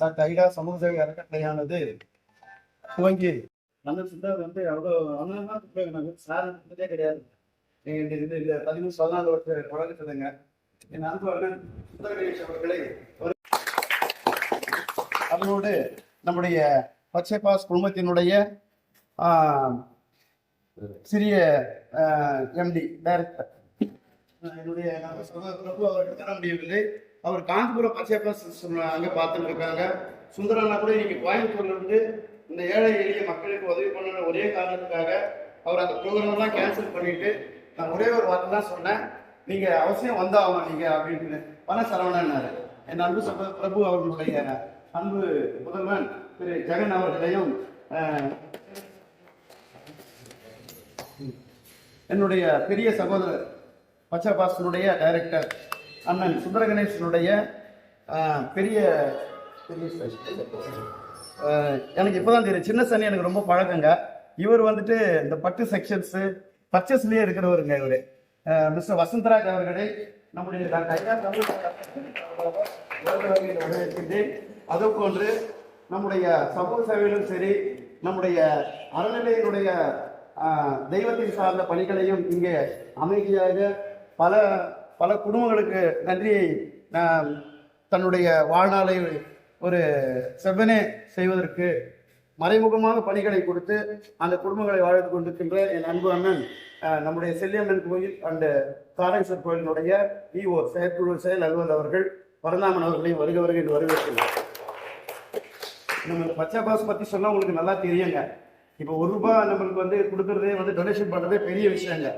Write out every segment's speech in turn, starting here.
Doctor ஐடா சமூக சேவை அறக்கட்டளையானது துவங்கி அந்த சுந்தர் வந்து அவ்வளோ அண்ணன் சார் இருந்ததே கிடையாது. எங்க இது இது பதிமூணு பதினாலு வருஷ வழக்கத்துலங்க என் அன்பு அண்ணன் அவர்களை ஒரு- அவரோடு நம்முடைய பச்சை பாஸ் குழுமத்தினுடைய சிறிய எம்டி டைரக்டர் என்னுடைய நான் சகோதரப்பு அவருக்கு தர முடியவில்லை. அவர் காஞ்சிபுரம் பச்சை அங்கே பார்த்துட்டு இருக்காங்க சுந்தரண்ணா கூட இன்னைக்கு கோயம்புத்தூர்ல இருந்து இந்த ஏழை எளிய மக்களுக்கு உதவி பண்ண ஒரே காரணத்துக்காக அவர் அந்த ப்ரோக்ராம்லாம் கேன்சல் பண்ணிட்டு நான் ஒரே ஒரு வார்த்தை தான் சொன்னேன். நீங்க அவசியம் வந்தாகணும் நீங்க அப்படின்னு பண சரவணன்னாரு. என் அன்பு சகோதர பிரபு அவர்களுடைய அன்பு முதல்வன் திரு ஜெகன் அவர்களையும் என்னுடைய பெரிய சகோதரர் பச்சை பாசனுடைய டைரக்டர் அண்ணன் சுந்தர கணேசனுடைய பெரிய பெரிய எனக்கு இப்போதான் தெரியும் சின்ன சனி எனக்கு ரொம்ப பழக்கங்க. இவர் வந்துட்டு இந்த பட்டு செக்ஷன்ஸு பர்ச்சேஸ்லேயே இருக்கிறவருங்க இவர். மிஸ்டர் வசந்தராஜ் அவர்களை நம்முடைய வரவேற்கின்றேன் அது போன்று நம்முடைய சமூக சேவையிலும் சரி நம்முடைய அறநிலையினுடைய தெய்வத்தின் சார்ந்த பணிகளையும் இங்கே அமைதியாக பல பல குடும்பங்களுக்கு நன்றியை நான் தன்னுடைய வாழ்நாளை ஒரு செவ்வனே செய்வதற்கு மறைமுகமாக பணிகளை கொடுத்து அந்த குடும்பங்களை வாழ்ந்து கொண்டிருக்கின்ற என் அன்பு அண்ணன் நம்முடைய செல்லியம்மன் கோயில் அண்ட் காரேஸ்வர் கோயிலினுடைய இஓ செயற்குழு செயல் அலுவலர் அவர்கள் பரந்தாமன் அவர்களையும் வருக என்று வரவேற்கிறேன் நம்ம பச்சை பாஸ் பத்தி சொன்னா உங்களுக்கு நல்லா தெரியுங்க. இப்போ ஒரு ரூபாய் நம்மளுக்கு வந்து கொடுக்கறதே வந்து டொனேஷன் பண்றதே பெரிய விஷயங்க.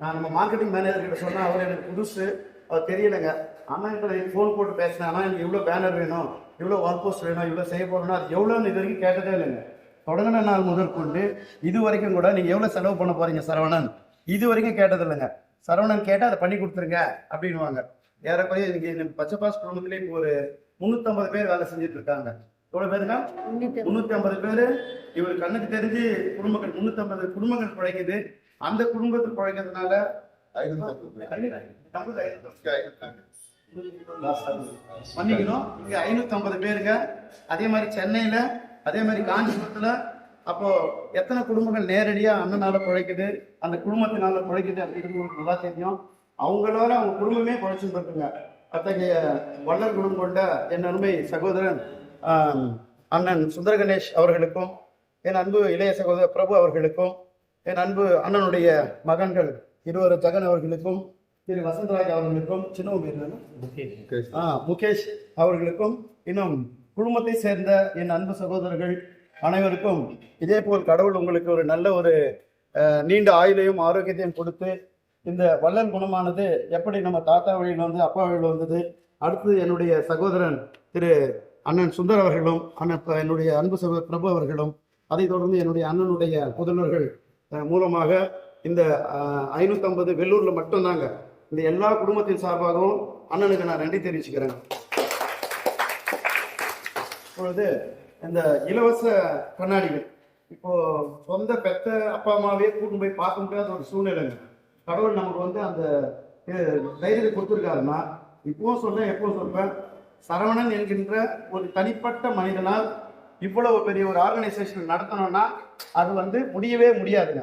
நான் நம்ம மார்க்கெட்டிங் மேனேஜர் கிட்ட சொன்னா அவர் எனக்கு புதுசு அவர் தெரியலைங்க. அண்ணா கிட்ட ஃபோன் போட்டு பேசினேன். ஆனால் எனக்கு இவ்வளோ பேனர் வேணும் இவ்வளோ ஒர்க் போஸ்ட் வேணும் இவ்வளோ செய்ய போறோம்னா அது எவ்வளோன்னு இது வரைக்கும் கேட்டதே இல்லைங்க. தொடங்கின நாள் முதற்கொண்டு இது வரைக்கும் கூட நீங்க எவ்வளவு செலவு பண்ண போறீங்க சரவணன்? இது வரைக்கும் கேட்டது இல்லைங்க. சரவணன் கேட்டா அதை பண்ணி கொடுத்துருங்க அப்படின்னுவாங்க. ஏறக்குறைய இன்னைக்கு பச்சை பாஸ் குடும்பத்திலே இப்போ ஒரு முந்நூற்றம்பது பேர் வேலை செஞ்சுட்டு இருக்காங்க. எவ்வளவு பேருங்க? முன்னூத்தி ஐம்பது. பேரு. இவர் கண்ணுக்கு தெரிஞ்சு குடும்பங்கள் ஐம்பது குடும்பங்கள் பிழைக்குது அந்த குடும்பத்துக்கு பிழைக்கிறதுனால மன்னிக்கணும் இங்க ஐநூத்தி ஐம்பது பேருங்க. அதே மாதிரி சென்னையில அதே மாதிரி காஞ்சிபுரத்துல அப்போ எத்தனை குடும்பங்கள் நேரடியா அண்ணனால பிழைக்குது அந்த குடும்பத்தினால பிழைக்குது அப்படின்னு உங்களுக்கு நல்லா தெரியும். அவங்களோட அவங்க குடும்பமே பிழைச்சுட்டு இருக்குங்க அத்தகைய வள்ளல் குணம் கொண்ட என் அருமை சகோதரன் அண்ணன் சுந்தர கணேஷ் அவர்களுக்கும் என் அன்பு இளைய சகோதரர் பிரபு அவர்களுக்கும் என் அன்பு அண்ணனுடைய மகன்கள் இருவர் ஜெகன் அவர்களுக்கும் திரு வசந்தராஜ் அவர்களுக்கும் சின்ன? ஆ முகேஷ் அவர்களுக்கும் இன்னும் குடும்பத்தை சேர்ந்த என் அன்பு சகோதரர்கள் அனைவருக்கும் இதே போல் கடவுள் உங்களுக்கு ஒரு நல்ல ஒரு நீண்ட ஆயுளையும் ஆரோக்கியத்தையும் கொடுத்து இந்த வள்ளல் குணமானது எப்படி நம்ம தாத்தா வழியில் வந்து அப்பா வழியில் வந்தது அடுத்து என்னுடைய சகோதரன் திரு அண்ணன் சுந்தர் அவர்களும் அண்ணன் என்னுடைய அன்பு சகோதரர் பிரபு அவர்களும் அதைத் தொடர்ந்து என்னுடைய அண்ணனுடைய புதல்வர்கள் மூலமாக இந்த ஐநூற்றம்பது வெள்ளூரில் மட்டும்தாங்க. இந்த எல்லா குடும்பத்தின் சார்பாகவும் அண்ணனுக்கு நான் நன்றி தெரிவிச்சுக்கிறேன் இப்பொழுது இந்த இலவச கண்ணாடிகள். இப்போ சொந்த பெத்த அப்பா அம்மாவே கூட்டு போய் பார்க்க முடியாத ஒரு சூழ்நிலைங்க. கடவுள் நமக்கு வந்து அந்த தைரியத்தை கொடுத்துருக்காருன்னா இப்பவும் சொல்றேன் எப்பவும் சொல்றேன். சரவணன் என்கின்ற ஒரு தனிப்பட்ட மனிதனால் இவ்வளவு பெரிய ஒரு ஆர்கனைசேஷன் நடத்தணும்னா அது வந்து முடியவே முடியாதுங்க.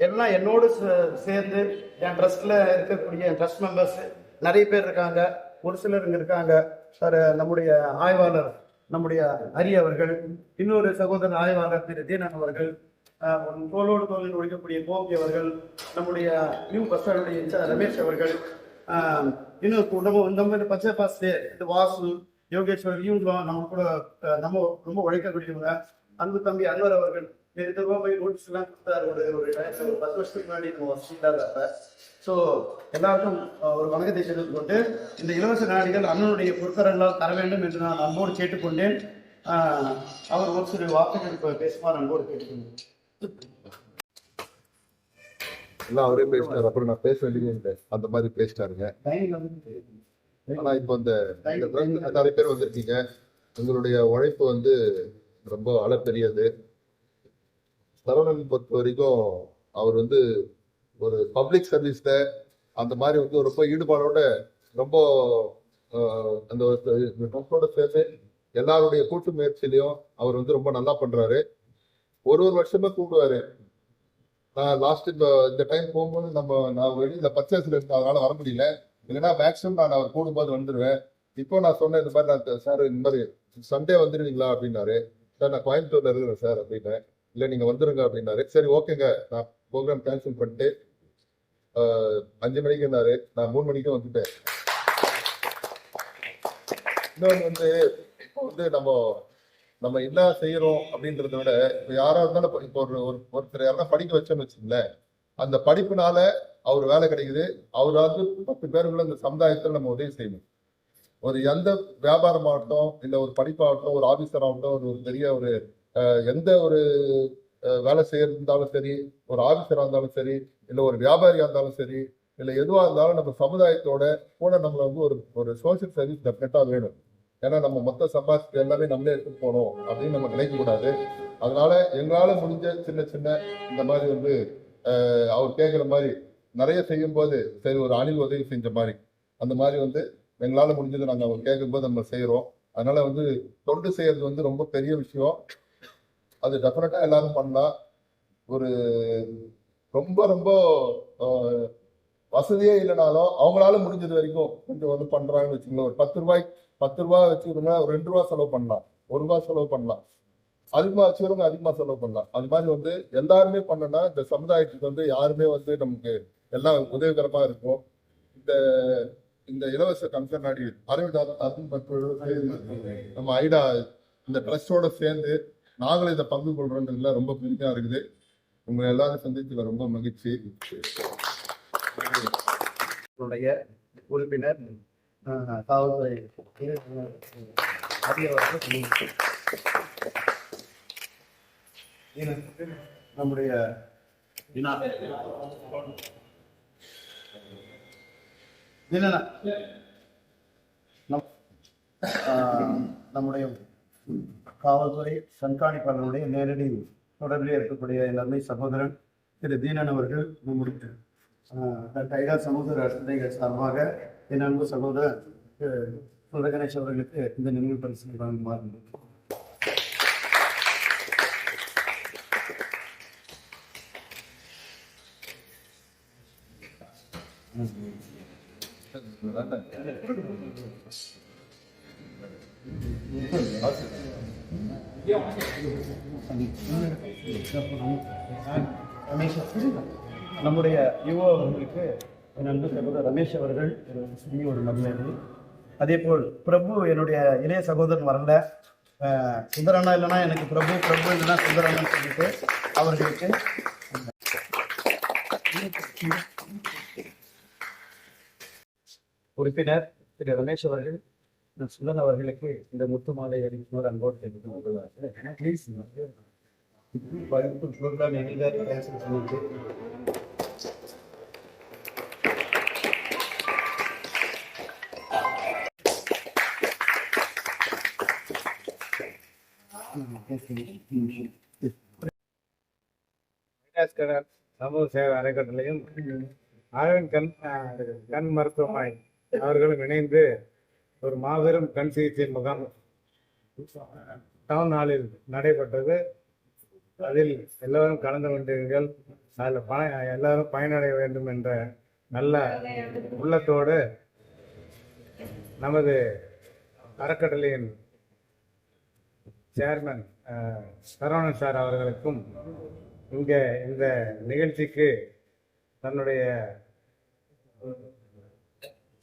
எல்லாம் என்னோடு சே- சேர்ந்து என் ட்ரஸ்டில் இருக்கக்கூடிய என் ட்ரஸ்ட் மெம்பர்ஸ் நிறைய பேர் இருக்காங்க. ஒரு சிலர் இங்கே இருக்காங்க. சார் நம்முடைய ஆய்வாளர் நம்முடைய ஹரி அவர்கள் இன்னொரு சகோதரர் ஆய்வாளர் திரு தீனன் அவர்கள் ஆஹ், ஒரு தோளோடு தோளில் ஒழிக்கக்கூடிய கோபி அவர்கள் நம்முடைய நியூ பஸ் ரமேஷ் அவர்கள் இன்னும் நம்ம இந்த மாதிரி பச்சை பாஸ் இந்த வாசு யோகேஸ்வர் இவங்களும் நம்ம கூட நம்ம ரொம்ப உழைக்கக்கூடியவங்க அன்பு தம்பி அன்வர் அவர்கள் இந்த போய் நோட்டீஸ் எல்லாம் கொடுத்தாரு. ஒரு ஒரு ஒரு பத்து வருஷத்துக்கு முன்னாடி நம்ம வசதியில்லாத ஸோ எல்லாருக்கும் ஒரு வணக்கத்தை தெரிவித்துக் கொண்டு இந்த இலவச நாடிகள் அண்ணனுடைய பொருட்கரங்களால் தர வேண்டும் என்று நான் அன்போடு கேட்டுக்கொண்டேன். அவர் ஒரு சில வார்த்தைகள் பேசுமாறு அன்போடு கேட்டுக்கொண்டேன் எல்லாம் அவரே பேசிட்டாரு. அப்புறம் நான் பேச வேண்டியது அந்த மாதிரி பேசிட்டாருங்க. வந்து ஆனா இப்போ trust நிறைய பேர் வந்திருக்கீங்க. உங்களுடைய உழைப்பு வந்து ரொம்ப அளப்பெரியது. சரவணன் பொறுத்த வரைக்கும் அவர் வந்து ஒரு பப்ளிக் சர்வீஸ்ல அந்த மாதிரி வந்து ரொம்ப ஈடுபாடோட ரொம்ப அந்த ட்ரஸ்டோட சேர்ந்து எல்லாருடைய கூட்டு முயற்சியிலையும் அவர் வந்து ரொம்ப நல்லா பண்றாரு. ஒரு ஒரு வருஷமா கூப்பிடுவாரு. நான் லாஸ்ட் இந்த இந்த டைம் போகும்போது நம்ம நான் வெளியில பர்ச்சேஸ்ல இருந்தேன் அதனால வர முடியல. இல்லைன்னா மேக்ஸிமம் நான் அவர் கூடும்போது வந்துடுவேன் இப்போ நான் சொன்னேன் இந்த மாதிரி நான் சார் இந்த மாதிரி சண்டே வந்துடுவீங்களா அப்படின்னாரு. சார் நான் கோயம்புத்தூர்ல இருக்கிறேன் சார் அப்படின்னேன். இல்லை நீங்க வந்துருங்க அப்படின்னாரு. சரி ஓகேங்க. நான் ப்ரோக்ராம் கேன்சல் பண்ணிட்டு அஞ்சு மணிக்கு இருந்தாரு நான் மூணு மணிக்கு வந்துட்டேன். இன்னொன்று வந்து இப்போ வந்து நம்ம நம்ம என்ன செய்யறோம் அப்படின்றத விட இப்போ யாரா இருந்தாலும் இப்போ ஒரு ஒரு- ஒருத்தர் யாரா படிக்க வச்சோன்னு வச்சுங்களேன் அந்த படிப்புனால அவர் வேலை கிடைக்குது. அவராவது பத்து பேருக்குள்ள இந்த சமுதாயத்தில் நம்ம உதவி செய்யணும். ஒரு எந்த வியாபாரமாகட்டும் இல்லை ஒரு படிப்பாகட்டும் ஒரு ஆஃபீஸர் ஆகட்டும் ஒரு ஒரு பெரிய ஒரு எந்த ஒரு வேலை செய்யறது சரி ஒரு ஆஃபீஸராக இருந்தாலும் சரி இல்லை ஒரு வியாபாரியாக இருந்தாலும் சரி இல்லை எதுவாக இருந்தாலும் நம்ம சமுதாயத்தோட கூட நம்மளை வந்து ஒரு ஒரு சோஷியல் சர்வீஸ் டெஃபினட்டாக வேணும். ஏன்னா நம்ம மொத்த சம்பாதிச்சு எல்லாமே நம்மளே எடுத்துட்டு போகணும் அப்படின்னு நம்ம நினைக்கக்கூடாது அதனால எங்களால் முடிஞ்ச சின்ன சின்ன இந்த மாதிரி வந்து அவர் கேட்குற மாதிரி நிறைய செய்யும்போது சரி ஒரு அணில் உதவி செஞ்ச மாதிரி. அந்த மாதிரி வந்து எங்களால் முடிஞ்சது நாங்கள் அவர் கேட்கும்போது நம்ம செய்கிறோம் அதனால வந்து தொண்டு செய்யறது வந்து ரொம்ப பெரிய விஷயம். அது டெஃபினட்டாக எல்லாரும் பண்ணலாம் ஒரு ரொம்ப ரொம்ப வசதியே இல்லைனாலும் அவங்களால முடிஞ்சது வரைக்கும் கொஞ்சம் வந்து பண்றாங்கன்னு வச்சுக்கோங்களேன். ஒரு பத்து ரூபாய் பத்து ரூபாய் வச்சுக்கிறோம்னா ஒரு ரெண்டு ரூபா செலவு பண்ணலாம். ஒரு ரூபா செலவு பண்ணலாம். அதிகமா வச்சுக்கிறவங்க அதிகமா செலவு பண்ணலாம். அது மாதிரி வந்து எல்லாருமே பண்ணனா இந்த சமுதாயத்துக்கு வந்து யாருமே வந்து நமக்கு எல்லாம் உதவிகரமா இருக்கும். இந்த இந்த இலவச கண்கண்ணாடி அரவிந்த் அருண் நம்ம ஐடா இந்த ட்ரஸ்டோட சேர்ந்து நாங்களும் இதை பங்கு கொள்றோன்றதுல ரொம்ப பெருமையா இருக்குது. உங்களை எல்லாரும் சந்தித்துல ரொம்ப மகிழ்ச்சி. உடைய உறுப்பினர் அஹ், அதிகவர்கள் நம்முடைய நம்முடைய காவல்துறை கண்காணிப்பாளருடைய நேரடி தொடர்பில் இருக்கக்கூடிய என் அருமை சகோதரன் திரு தீனன் அவர்கள் நம்முடைய டைகர் சமூக அறநிலைகள் சார்பாக என் அன்பு சகோதரர் திரு சுந்தர கணேஷ் அவர்களுக்கு இந்த நினைவு பரிசு வழங்குமாறு நம்முடைய யுவ அவர்களுக்கு நண்பர் சகோதரர் ரமேஷ் அவர்கள் ஒரு சிறிய ஒரு மரியாதை அதே போல் பிரபு என்னுடைய இளைய சகோதரன் வரல சுந்தரண்ணா இல்லைன்னா எனக்கு பிரபு பிரபு இல்லைன்னா சுந்தரண்ணன் சொல்லிட்டு அவர்களுக்கு உறுப்பினர் திரு ரமேஷ் அவர்கள் நான் சுந்தன் அவர்களுக்கு இந்த முத்து மாலை அளிக்குமாறு அன்போடு தெரிவித்துக் கொள்கிறார்கள் ப்ளீஸ் ப்ரோக்ராம் எங்களுக்கு கேன்சல் பண்ணிட்டு. விநாயகர் சமூக சேவை அறக்கட்டளையும் அரவிந்த் கண் கண் மருத்துவமனை அவர்களும் இணைந்து ஒரு மாபெரும் கண் சிகிச்சை முகாம் டவுன் ஹாலில் நடைபெற்றது. அதில் எல்லோரும் கலந்து கொண்டீர்கள் அதில் பண எல்லாரும் பயனடைய வேண்டும் என்ற நல்ல உள்ளத்தோடு நமது அறக்கட்டளையின் சேர்மன் சரவணன் சார் அவர்களுக்கும் இங்கே இந்த நிகழ்ச்சிக்கு தன்னுடைய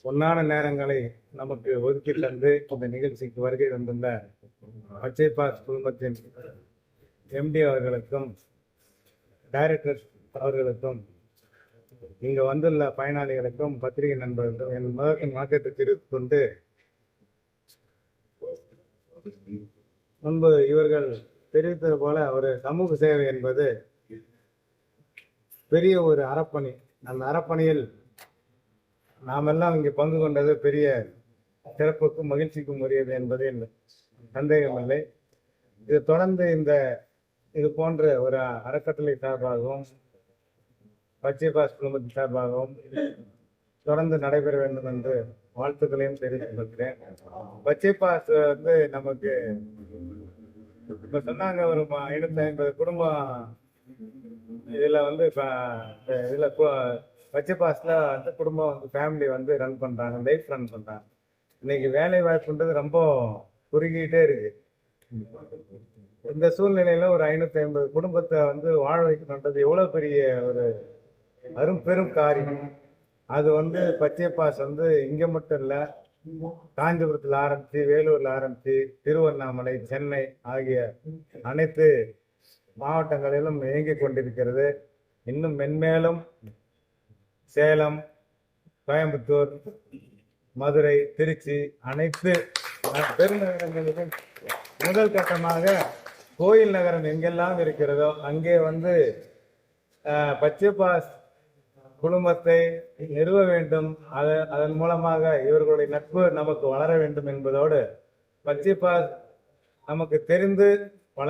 பொன்னான நேரங்களை நமக்கு ஒதுக்கி தந்து இந்த நிகழ்ச்சிக்கு வருகை தந்துள்ள பச்சை பாஸ் குழுமத்தின் எம்டி அவர்களுக்கும் டைரக்டர் அவர்களுக்கும் இங்கே வந்துள்ள பயனாளிகளுக்கும் பத்திரிகை நண்பர்களுக்கும் என் முதற்கின் வணக்கத்தை தெரிவித்துக் கொண்டு முன்பு இவர்கள் தெரிவித்தது போல ஒரு சமூக சேவை என்பது பெரிய ஒரு அறப்பணி. அந்த அறப்பணியில் நாம் எல்லாம் இங்கே பங்கு கொண்டது பெரிய சிறப்புக்கும் மகிழ்ச்சிக்கும் உரியது என்பதில் சந்தேகமில்லை இது தொடர்ந்து இந்த இது போன்ற ஒரு அறக்கட்டளை சார்பாகவும் பச்சை பாஸ் குழுமத்தின் சார்பாகவும் தொடர்ந்து நடைபெற வேண்டும் என்று வாழ்த்துக்களையும் தெரிவித்துக் கொள்கிறேன். பச்சை பாஸ் வந்து நமக்கு இப்ப சொன்னாங்க ஒரு ம- ஐநூத்தி ஐம்பது குடும்பம் இதுல வந்து இப்ப இதுல கு- பச்சை வந்து குடும்பம் வந்து ஃபேமிலி வந்து ரன் பண்றாங்க லைஃப் ரன் பண்றாங்க. இன்னைக்கு வேலை வாய்ப்புன்றது ரொம்ப குறுகிட்டே இருக்கு. இந்த சூழ்நிலையில ஒரு ஐநூத்தி ஐம்பது குடும்பத்தை வந்து வாழ வைக்கணுன்றது எவ்வளவு பெரிய ஒரு அரும் பெரும் காரியம். அது வந்து பச்சை பாஸ் வந்து இங்க மட்டும் இல்ல காஞ்சிபுரத்தில் ஆரம்பிச்சு வேலூர்ல ஆரம்பிச்சு திருவண்ணாமலை சென்னை ஆகிய அனைத்து மாவட்டங்களிலும் இயங்கிக் கொண்டிருக்கிறது. இன்னும் மென்மேலும் சேலம் கோயம்புத்தூர் மதுரை திருச்சி அனைத்து பெருநகரங்களிலும் முதல் கட்டமாக கோயில் நகரம் எங்கெல்லாம் இருக்கிறதோ அங்கே வந்து பச்சைப்பாஸ் பாஸ் குடும்பத்தை நிறுவ வேண்டும். அது அதன் மூலமாக இவர்களுடைய நட்பு நமக்கு வளர வேண்டும் என்பதோடு பச்சைப்பாஸ் பாஸ் நமக்கு தெரிந்து பல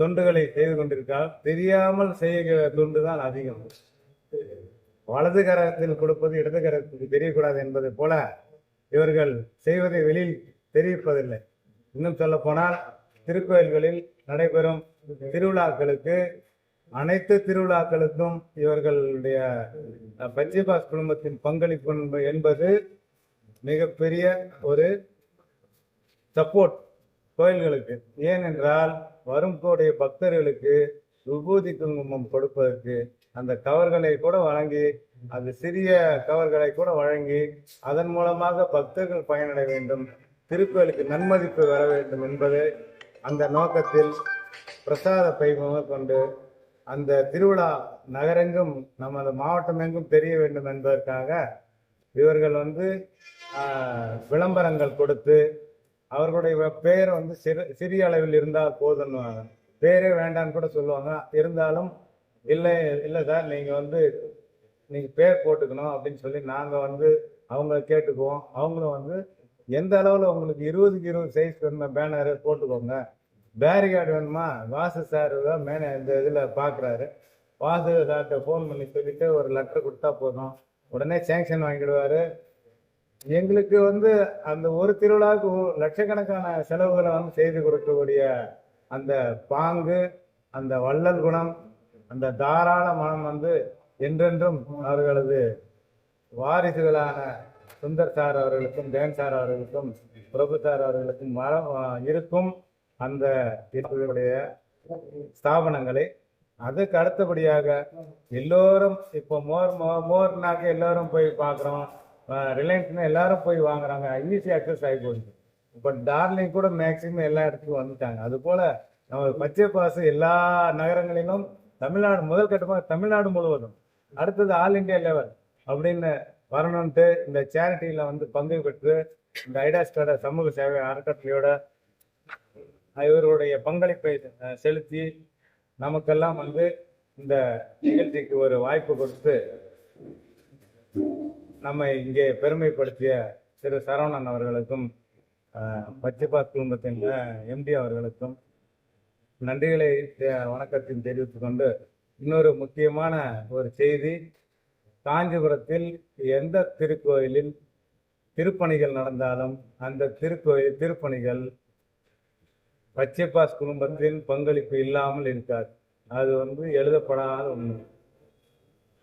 தொண்டுகளை செய்து கொண்டிருக்கால் தெரியாமல் செய்கிற தொண்டு தான் அதிகம். வலது கரத்தில் கொடுப்பது இடது கரத்துக்கு தெரியக்கூடாது என்பதை போல இவர்கள் செய்வதை வெளியில் தெரிவிப்பதில்லை. இன்னும் சொல்ல போனால் திருக்கோயில்களில் நடைபெறும் திருவிழாக்களுக்கு அனைத்து திருவிழாக்களுக்கும் இவர்களுடைய பஞ்சிபாஸ் குடும்பத்தின் பங்களிப்பு என்பது மிகப்பெரிய ஒரு சப்போர்ட் கோயில்களுக்கு. ஏனென்றால் வரும் கோடைய பக்தர்களுக்கு விபூதி குங்குமம் கொடுப்பதற்கு அந்த கவர்களை கூட வழங்கி அந்த சிறிய கவர்களை கூட வழங்கி அதன் மூலமாக பக்தர்கள் பயனடைய வேண்டும் திருக்கோயிலுக்கு நன்மதிப்பு வர வேண்டும் என்பது அந்த நோக்கத்தில் பிரசாத பை கொண்டு அந்த திருவிழா நகரெங்கும் நமது மாவட்டம் எங்கும் தெரிய வேண்டும் என்பதற்காக இவர்கள் வந்து விளம்பரங்கள் கொடுத்து அவர்களுடைய பேர் வந்து சிறு சிறிய அளவில் இருந்தால் போதும் பேரே வேண்டான்னு கூட சொல்லுவாங்க. இருந்தாலும் இல்லை இல்லை சார் நீங்கள் வந்து நீங்கள் பேர் போட்டுக்கணும் அப்படின்னு சொல்லி நாங்கள் வந்து அவங்க கேட்டுக்குவோம். அவங்களும் வந்து எந்த அளவில் உங்களுக்கு இருபதுக்கு இருபது சைஸ் வேணுமா பேனர் போட்டுக்கோங்க. பேரிகார்டு வேணுமா? வாசு சார் தான் மேனே இந்த இதில் பார்க்குறாரு வாசு சார்கிட்ட ஃபோன் பண்ணி சொல்லிட்டு ஒரு லெட்டர் கொடுத்தா போதும். உடனே சேங்ஷன் வாங்கிடுவார். எங்களுக்கு வந்து அந்த ஒரு திருவிழாவுக்கு லட்சக்கணக்கான செலவுகளை வந்து செய்து கொடுக்கக்கூடிய அந்த பாங்கு அந்த வள்ளல் குணம் அந்த தாராள மனம் வந்து என்றென்றும் அவர்களது வாரிசுகளான சுந்தர் சார் அவர்களுக்கும் ஜெயன் சார் அவர்களுக்கும் பிரபு சார் அவர்களுக்கும் வர இருக்கும் அந்த இவர்களுடைய ஸ்தாபனங்களை. அதுக்கு அடுத்தபடியாக எல்லோரும் இப்போ மோர் மோ- மோர்னாக்க எல்லோரும் போய் பார்க்குறோம் ரிலையன்ஸ்னு எல்லாரும் போய் வாங்குறாங்க. ஈஸி அக்சஸ் ஆகி போகுது. இப்போ டார்லிங் கூட மேக்சிமம் எல்லா இடத்துக்கும் வந்துட்டாங்க. அது போல நம்ம பச்சை பாசு எல்லா நகரங்களிலும் தமிழ்நாடு முதல் கட்டமாக தமிழ்நாடு முழுவதும். அடுத்தது ஆல் இந்தியா லெவல் அப்படின்னு வரணும்ட்டு இந்த சேரிட்டியில் வந்து பங்கு பெற்று இந்த ஐடாஸ்டோட சமூக சேவை அறக்கட்டளையோட இவருடைய பங்களிப்பை அஹ், செலுத்தி நமக்கெல்லாம் வந்து இந்த நிகழ்ச்சிக்கு ஒரு வாய்ப்பு கொடுத்து நம்ம இங்கே பெருமைப்படுத்திய திரு சரவணன் அவர்களுக்கும் அஹ், குடும்பத்தின் எம்டி அவர்களுக்கும் நன்றிகளை வணக்கத்தில் வணக்கத்தையும் தெரிவித்துக் கொண்டு இன்னொரு முக்கியமான ஒரு செய்தி. காஞ்சிபுரத்தில் எந்த திருக்கோயிலில் திருப்பணிகள் நடந்தாலும் அந்த திருக்கோயில் திருப்பணிகள் பச்சைப்பாஸ் குடும்பத்தின் பங்களிப்பு இல்லாமல் இருக்காது. அது வந்து எழுதப்படாத ஒண்ணு.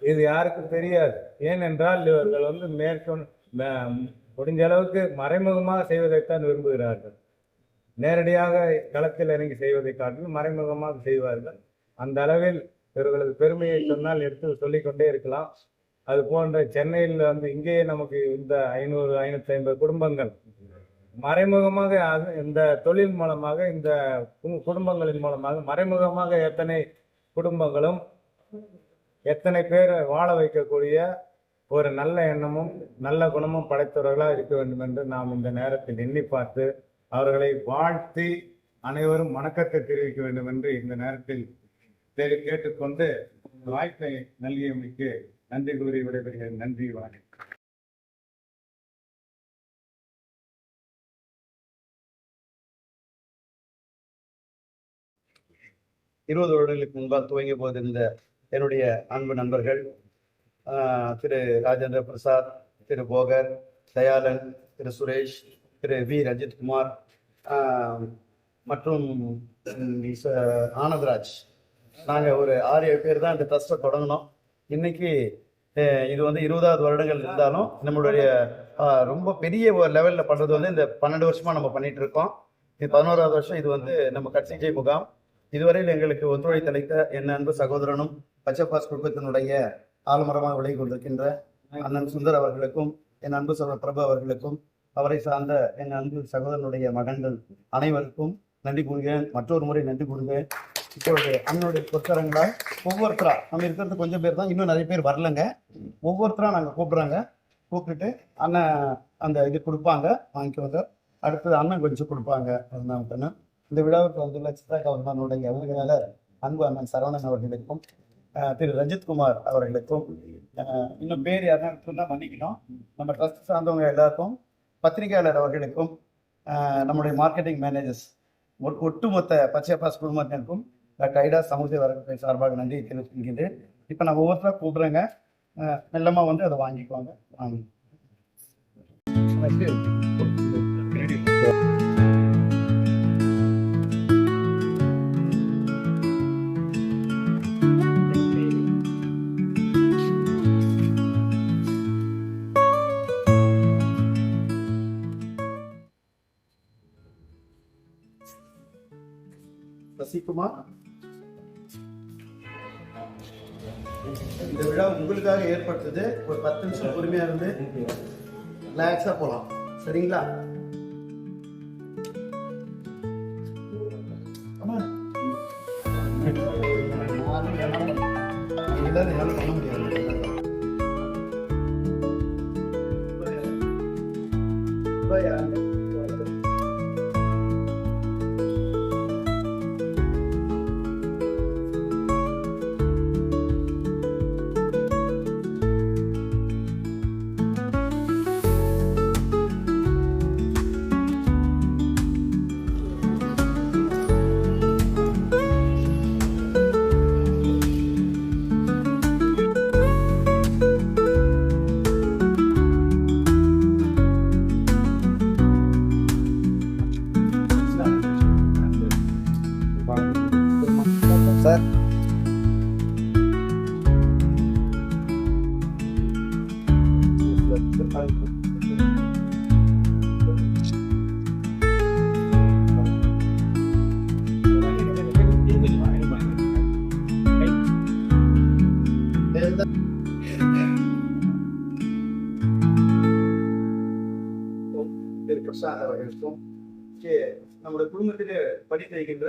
இது யாருக்கும் தெரியாது. ஏனென்றால் இவர்கள் வந்து மேற்கொண்டு முடிஞ்ச அளவுக்கு மறைமுகமாக செய்வதைத்தான் விரும்புகிறார்கள். நேரடியாக களத்தில் இறங்கி செய்வதை காட்டிலும் மறைமுகமாக செய்வார்கள். அந்த அளவில் இவர்களது பெருமையை சொன்னால் எடுத்து சொல்லிக்கொண்டே இருக்கலாம். அது போன்ற சென்னையில் வந்து இங்கேயே நமக்கு இந்த ஐநூறு ஐநூற்றி ஐம்பது குடும்பங்கள். மறைமுகமாக இந்த தொழில் மூலமாக இந்த குடும்பங்களின் மூலமாக மறைமுகமாக எத்தனை குடும்பங்களும் எத்தனை பேர் வாழ வைக்கக்கூடிய ஒரு நல்ல எண்ணமும் நல்ல குணமும் படைத்தவர்களாக இருக்க வேண்டும் என்று நாம் இந்த நேரத்தில் எண்ணி பார்த்து அவர்களை வாழ்த்தி அனைவரும் வணக்கத்தை தெரிவிக்க வேண்டும் என்று இந்த நேரத்தில் கேட்டுக்கொண்டு வாய்ப்பை நல்கியமைக்கு நன்றி கூறி விடைபெறுகிறேன். நன்றி வணக்கம். இருபது வருடங்களுக்கு முன்பால் துவங்கிய போது இருந்த என்னுடைய அன்பு நண்பர்கள் ஆஹ், திரு ராஜேந்திர பிரசாத் திரு போகர் தயாளன் திரு சுரேஷ் திரு வி. ரஜித்குமார் மற்றும் ஆனந்தராஜ் ஆனந்த்ராஜ். நாங்கள் ஒரு ஆறு ஏழு பேர் தான் இந்த ட்ரஸ்ட்டை தொடங்கினோம். இன்னைக்கு இது வந்து இருபதாவது வருடங்கள் இருந்தாலும் நம்மளுடைய ரொம்ப பெரிய ஒரு லெவலில் பண்ணுறது வந்து இந்த பன்னெண்டு வருஷமாக நம்ம பண்ணிட்டு இருக்கோம். இது பதினோராவது வருஷம். இது வந்து நம்ம கட்சிஜை முகாம். இதுவரையில் எங்களுக்கு ஒத்துழைத்தளித்த என் அன்பு சகோதரனும் பச்சைப்பாஸ் குடும்பத்தினுடைய ஆலமரமாக விலகி கொண்டிருக்கின்ற அண்ணன் சுந்தர் அவர்களுக்கும் என் அன்பு சகோதர பிரபு அவர்களுக்கும் அவரை சார்ந்த என் அன்பு சகோதரனுடைய மகன்கள் அனைவருக்கும் நன்றி கூறுகிறேன். மற்றொரு முறை நன்றி கூறுகிறேன். இப்பொழுது அண்ணனுடைய பொற்கரங்களா ஒவ்வொருத்தரா நம்ம இருக்கிறது கொஞ்சம் பேர் தான் இன்னும் நிறைய பேர் வரலங்க. ஒவ்வொருத்தரா நாங்கள் கூப்பிடுறாங்க. கூப்பிட்டுட்டு அண்ணன் அந்த இது கொடுப்பாங்க வாங்கிக்கோங்க. அடுத்தது அண்ணன் கொஞ்சம் கொடுப்பாங்க அதுதான் இந்த விழாவுக்கு வந்துள்ள சித்ரா கவர்மனுடைய அவர்களால் அன்பு அண்ணன் சரவணன் அவர்களுக்கும் திரு ரஞ்சித்குமார் அவர்களுக்கும் இன்னும் பேர் யாருன்னா மன்னிக்கணும். நம்ம ட்ரஸ்ட் சார்ந்தவங்க எல்லாருக்கும் பத்திரிகையாளர் அவர்களுக்கும் நம்முடைய மார்க்கெட்டிங் மேனேஜர்ஸ் ஒட்டுமொத்த பச்சையப்பாஸ் குழுமத்தினருக்கும் டாக்டர் ஐடா சமூக வரவேற்பை சார்பாக நன்றி தெரிவிக்கின்றேன் இப்போ நான் ஒவ்வொருத்தராக கூப்பிடுறேங்க. மெல்லமாக வந்து அதை வாங்கிக்குவாங்க வாங்க ரசிக்குமா இந்த விழா உங்களுக்காக ஏற்படுத்துது ஒரு பத்து நிமிஷம் பொறுமையா இருந்து ரிலாக்ஸா போலாம். சரிங்களா? அம்மா. எல்லாரும் பிரசாந்த் அவர்களுக்கும் நம்முடைய குடும்பத்திலே படித்திருக்கின்ற